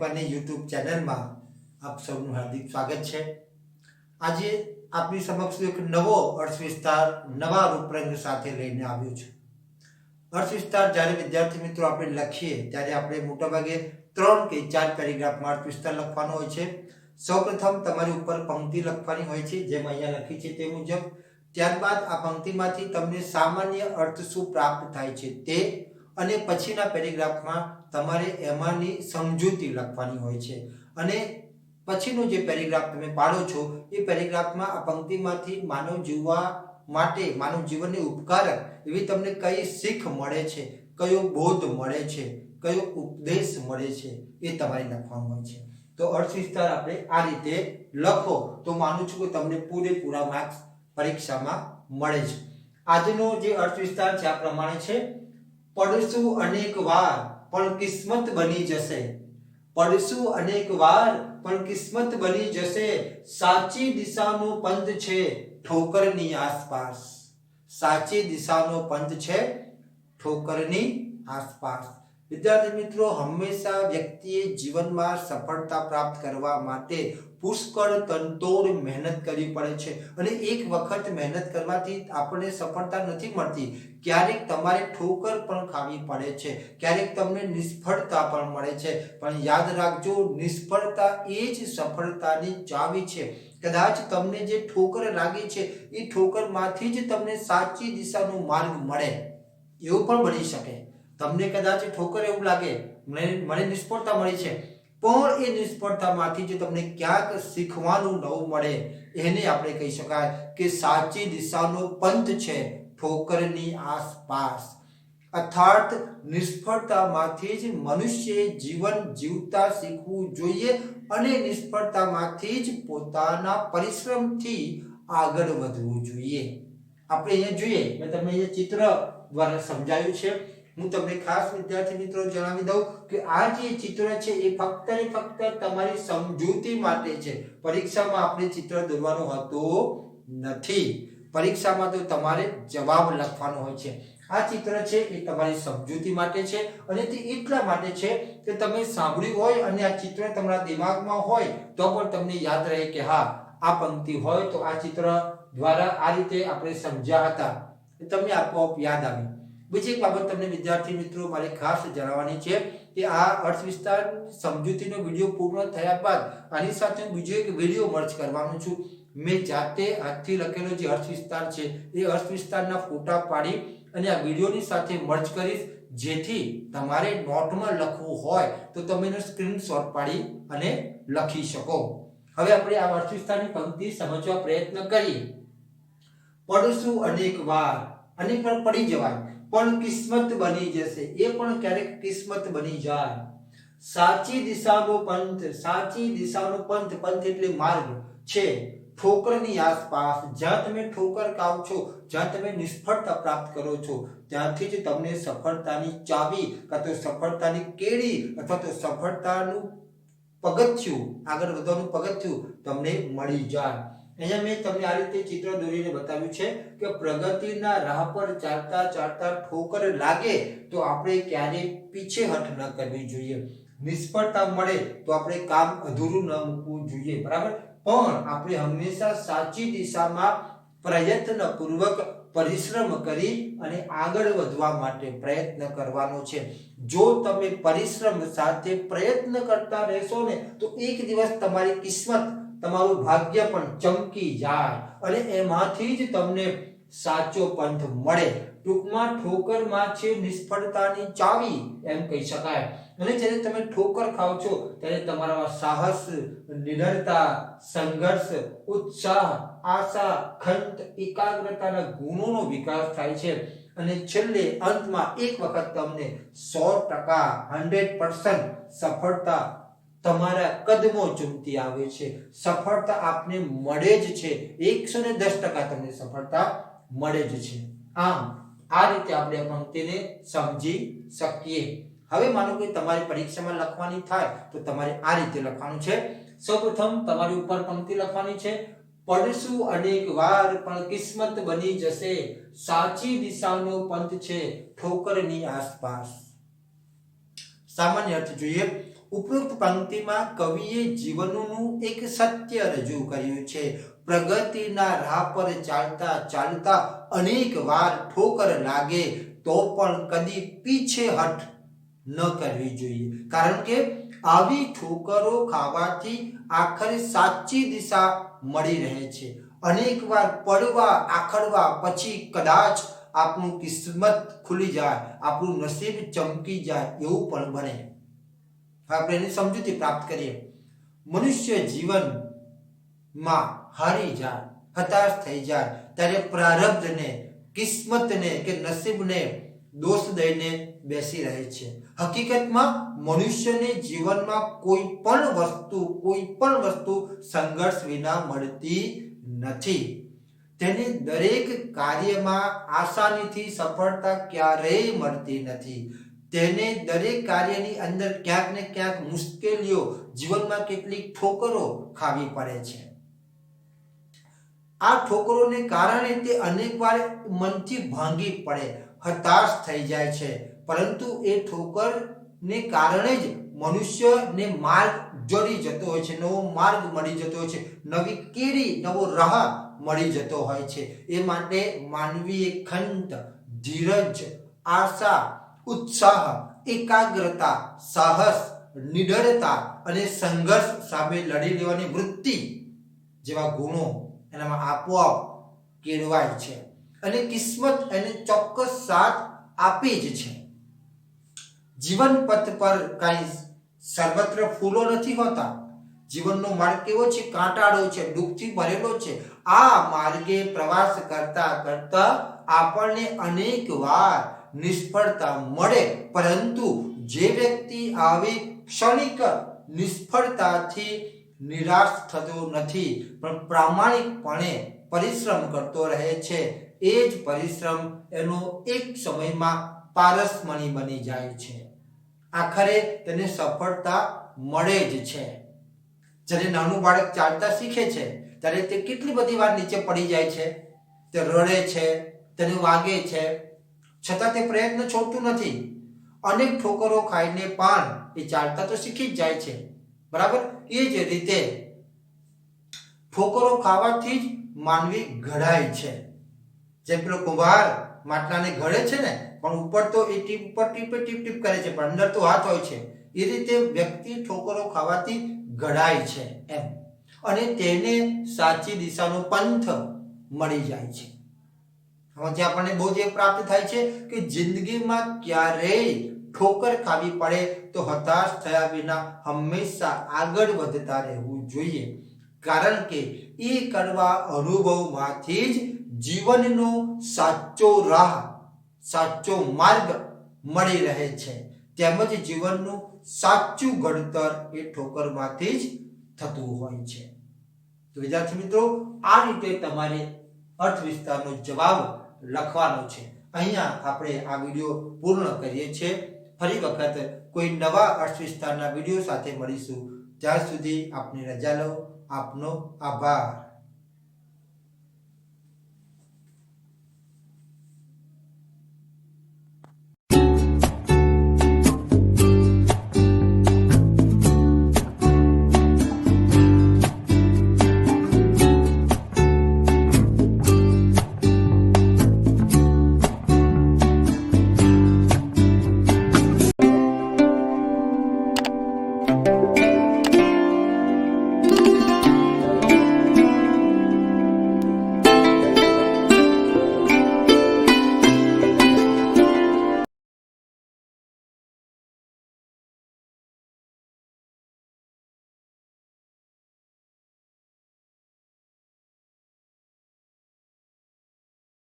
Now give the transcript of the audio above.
Raju YouTube ચેનલમાં આપ સૌનું હાર્દિક સ્વાગત છે. આજે આપની સમક્ષ એક નવો અર્થ વિસ્તાર, નવા રૂપરંગ સાથે લઈને આવ્યો છે. અર્થ વિસ્તાર જ્યારે વિદ્યાર્થી મિત્રો આપણે લખીએ, ત્યારે આપણે મોટાભાગે ત્રણ કે ચાર પેરેગ્રાફમાં અર્થ વિસ્તાર લખવાનો હોય છે. સૌપ્રથમ તમારી ઉપર પંક્તિ લખવાની હોય છે, જેમ અહીંયા લખી છે તે મુજબ, ત્યારબાદ આ પંક્તિમાંથી તમને સામાન્ય અર્થ શું પ્રાપ્ત થાય છે તે અને પછીના પેરેગ્રાફમાં તમારે એમાંની સમજૂતી લખવાની હોય છે. અને પછીનો જે પેરેગ્રાફ તમે પાડો છો, એ પેરેગ્રાફમાં આ પંક્તિમાંથી માનવ જીવવા માટે, માનવ જીવનને ઉપકારક એવી તમને કઈ શીખ મળે છે, કયો બોધ મળે છે, કયો ઉપદેશ મળે છે, એ તમારે લખવાનું હોય છે. તો અર્થ વિસ્તાર આપણે આ રીતે લખો, તો માનું છું કે તમને પૂરેપૂરા માર્ક્સ પરીક્ષામાં મળે છે. આજનો જે અર્થ વિસ્તાર છે, આ પ્રમાણે છે. પડશું અનેક વાર, પણ કિસ્મત બની જશે. પડશું અનેક વાર, પણ કિસ્મત બની જશે. સાચી દિશાનો પંથ છે ઠોકરની આસપાસ. સાચી દિશાનો પંથ છે ઠોકરની આસપાસ. વિદ્યાર્થી મિત્રો, હંમેશા વ્યક્તિએ જીવનમાં સફળતા પ્રાપ્ત કરવા માટે પુષ્કળ તનતોડ મહેનત કરવી પડે છે. અને એક વખત મહેનત કરવાથી આપણને સફળતા નથી મળતી. ક્યારેક તમારે ઠોકર પણ ખાવી પડે છે. ક્યારેક તમને નિષ્ફળતા પણ મળે છે. પણ યાદ રાખજો, નિષ્ફળતા એ જ સફળતાની ચાવી છે. કદાચ તમને જે ઠોકર લાગી છે, એ ઠોકરમાંથી જ તમને સાચી દિશાનો માર્ગ મળે. એવું પણ બની શકે. તમને કદાચ ઠોકર એવું લાગે, મને નિષ્ફળતા મળી છે. પણ એ નિષ્ફળતામાંથી જે તમને ક્યાંક શીખવાનું નવું મળે. એને આપણે કહી શકાય કે સાચી દિશાનો પંથ છે ઠોકરની આસપાસ. અર્થાત નિષ્ફળતામાંથી જ મનુષ્ય જીવન જીવતા શીખવું જોઈએ અને નિષ્ફળતામાંથી જ પોતાના પરિશ્રમથી આગળ વધવું જોઈએ. આપણે અહીંયા જોઈએ, મેં તમને અહીંયા ચિત્ર દ્વારા સમજાયું છે. હું તમને ખાસ વિદ્યાર્થી મિત્રો જણાવી દઉં કે આ જે ચિત્ર છે, એ ફક્ત ને ફક્ત તમારી સમજૂતી માટે છે. પરીક્ષામાં આપણે ચિત્ર દોરવાનું હોતું નથી. પરીક્ષામાં તો તમારે જવાબ લખવાનો હોય છે. આ ચિત્ર છે, એ તમારી સમજૂતી માટે છે અને તે એટલા માટે છે કે તમે સાંભળ્યું હોય અને આ ચિત્ર તમારા દિમાગમાં હોય તો પણ તમને યાદ રહે કે હા, આ પંક્તિ હોય તો આ ચિત્ર દ્વારા આ રીતે આપણે સમજ્યા હતા. તમને આપોઆપ યાદ આવી. બીજી એક બાબત તમને વિદ્યાર્થી મિત્રો મારે ખાસ જણાવવાની છે કે આ અર્થ વિસ્તાર સમજૂતીનો વીડિયો પૂર્ણ થયા બાદ આની સાથે બીજો એક વીડિયો મર્જ કરવાનો છું. મેં જાતે હાથથી લખેલો જે અર્થ વિસ્તાર છે એ અર્થ વિસ્તારના ફોટા પાડી અને આ વિડીયોની સાથે મર્જ કરીશ. જેથી તમારે નોટમાં લખવું હોય તો તમે એનો સ્ક્રીનશોટ પાડી અને લખી શકો. હવે આપણે આ અર્થ વિસ્તારની પંક્તિ સમજવા પ્રયત્ન કરીએ. પડશું અનેક વાર અનેક પણ પડી જવાય. પણ કિસ્મત બની જશે. એ પણ ક્યારેક કિસ્મત બની જાય. સાચી દિશાનો પંથ, સાચી દિશાનો પંથ પંથ એટલે માર્ગ છે. ઠોકરની આસપાસ, જ્યાં તમે ઠોકર ખાવ છો, જ્યાં તમે નિષ્ફળતા પ્રાપ્ત કરો છો, ત્યાંથી જ તમને સફળતાની ચાવી કાં તો સફળતાની કેડી અથવા તો સફળતાનું પગથિયું, આગળ વધવાનું પગથિયું તમને મળી જાય. અહીંયા મેં તમને આ રીતે ચિત્ર દોરીને બતાવ્યું છે કે પ્રગતિના રાહ પર ચાલતા ચાલતા ઠોકર લાગે તો આપણે ક્યારેય પીછેહટ ન કરવી જોઈએ. નિષ્ફળતા મળે તો આપણે કામ અધૂરું ન મૂકવું જોઈએ. બરાબર? પણ આપણે હંમેશા સાચી દિશામાં પ્રયત્નપૂર્વક પરિશ્રમ કરી અને આગળ વધવા માટે પ્રયત્ન કરવાનો છે. જો તમે પરિશ્રમ સાથે પ્રયત્ન કરતા રહેશો ને, તો એક દિવસ તમારી કિસ્મત તમારું ભાગ્ય પણ ચમકી જાય અને એમાંથી જ તમને સાચો પંથ મળે. ટૂંકમાં ઠોકરમાં છે નિષ્ફળતાની ચાવી એમ કહી શકાય. અને જ્યારે તમે ઠોકર ખાવ છો, ત્યારે તમારામાં સાહસ, નિડરતા, સંઘર્ષ, ઉત્સાહ, આશા, ખંત, એકાગ્રતાના ગુણોનો વિકાસ થાય છે. અને છેલ્લે અંતમાં એક વખત તમને સો ટકા, હંડ્રેડ સફળતા તમારા કદમો ચૂમતી આવે છે. સફળતા આપને મળે જ છે. એકસો ને દસ ટકા તમને સફળતા મળે જ છે. આમ, આ રીતે આપણે પંક્તિને સમજી શકીએ. હવે માનો કે તમારી પરીક્ષામાં લખવાની થાય, તો તમારે આ રીતે લખવાનું છે. સૌપ્રથમ તમારી ઉપર પંક્તિ લખવાની છે. પડશું અનેક વાર, પણ કિસ્મત બની જશે. સાચી દિશાનો પંથ છે ઠોકરની આસપાસ. સામાન્ય અર્થ જોઈએ. ઉપરોક્ત પંક્તિમાં કવિએ જીવનનું એક સત્ય રજૂ કર્યું છે. પ્રગતિના રાહ પર ચાલતા ચાલતા અનેક વાર ઠોકર લાગે તો પણ કદી પીછેહટ ન કરવી જોઈએ. કારણ કે આવી ઠોકરો ખાવાથી આખરે સાચી દિશા મળી રહે છે. અનેક વાર પડવા, આખડવા પછી કદાચ આપણું કિસ્મત ખુલી જાય, આપણું નસીબ ચમકી જાય એવું પણ બને. આપણે એની સમજૂતી પ્રાપ્ત કરીએ. મનુષ્ય જીવનમાં હારી જાય, હતાશ થઈ જાય, ત્યારે પ્રારબ્ધને, કિસ્મતને કે નસીબને, દોષ દઈને બેસી રહે છે. હકીકતમાં મનુષ્યને જીવનમાં કોઈ પણ વસ્તુ, કોઈ પણ વસ્તુ સંઘર્ષ વિના મળતી નથી. તેને દરેક કાર્યમાં આસાનીથી સફળતા ક્યારેય મળતી નથી. તેને દરેક કાર્યની અંદર ક્યાંક ને ક્યાંક મુશ્કેલીઓ, જીવનમાં કેટલીક ઠોકરો ખાવી પડે છે. આ ઠોકરોને કારણે તે અનેકવાર મનથી ભાંગી પડે, હતાશ થઈ જાય છે. પરંતુ એ ઠોકરને કારણે જ મનુષ્યને માર્ગ જોડી જતો હોય છે, નવો માર્ગ મળી જતો હોય છે, નવી કેરી નવો રાહ મળી જતો હોય છે. એ માટે માનવીએ ખંત, ધીરજ, આશા ઉત્સાહ, એકાગ્રતા, સાહસ, નિડરતા અને સંઘર્ષ સામે લડી લેવાની વૃત્તિ જેવા ગુણો એનામાં આપોઆપ કેળવાય છે અને કિસ્મત એને ચોક્કસ સાથ આપે જ છે. જીવન પથ પર કાંઈ સર્વત્ર ફૂલો નથી હોતા. જીવનનો માર્ગ કેવો છે? કાંટાળો છે દુઃખથી ભરેલો છે. આ માર્ગે પ્રવાસ કરતા કરતા આપણને અનેક વાર નિષ્ફળતા મળે, પરંતુ જે વ્યક્તિ આવી ક્ષણિક નિષ્ફળતાથી નિરાશ થતો નથી, પણ પ્રામાણિકપણે પરિશ્રમ કરતો રહે છે, એ જ પરિશ્રમ એનો એક સમયમાં પારસમણી બની જાય છે. આખરે તેને સફળતા મળે જ છે. જ્યારે નાનું બાળક ચાલતા શીખે છે, ત્યારે તે કેટલી બધી વાર નીચે પડી જાય છે? તે રડે છે, તેને વાગે છે છતાં તે પ્રયત્ન છોડતું નથી. અનેક ઠોકરો ખાઈને પણ એ ચાલતા તો શીખી જ જાય છે. બરાબર? એ જ રીતે ઠોકરો ખાવાથી જ માનવી ઘડાય છે. જેમ પેલો કુંભાર માટલાને ઘડે છે ને, પણ ઉપર તો એ ટીપ ઉપર ટીપે ટીપ ટીપ કરે છે, પણ અંદર તો હાથ હોય છે. એ રીતે વ્યક્તિ ઠોકરો ખાવાથી ઘડાય છે એમ. અને તેને સાચી દિશાનો પંથ મળી જાય છે. હવે આપણને બહુ એ પ્રાપ્ત થાય છે કે જિંદગીમાં ક્યારેય ઠોકર ખાવી પડે તો હતાશ થયા વિના હંમેશા આગળ વધતા રહેવું જોઈએ. કારણ કે એ કરવા અનુભવમાંથી જ જીવનનો સાચો રાહ, સાચો માર્ગ મળી રહે છે. તેમજ જીવનનું સાચું ઘડતર એ ઠોકરમાંથી જ થતું હોય છે. તો વિદ્યાર્થી મિત્રો, આ રીતે તમારે અર્થ વિસ્તારનો જવાબ લખવાનો છે. અહીંયા આપણે આ વીડિયો પૂર્ણ કરીએ છીએ. ફરી વખત કોઈ નવા અર્થ વિસ્તારના વીડિયો સાથે મળીશું. ત્યાં સુધી આપની રજા લો. આપનો આભાર.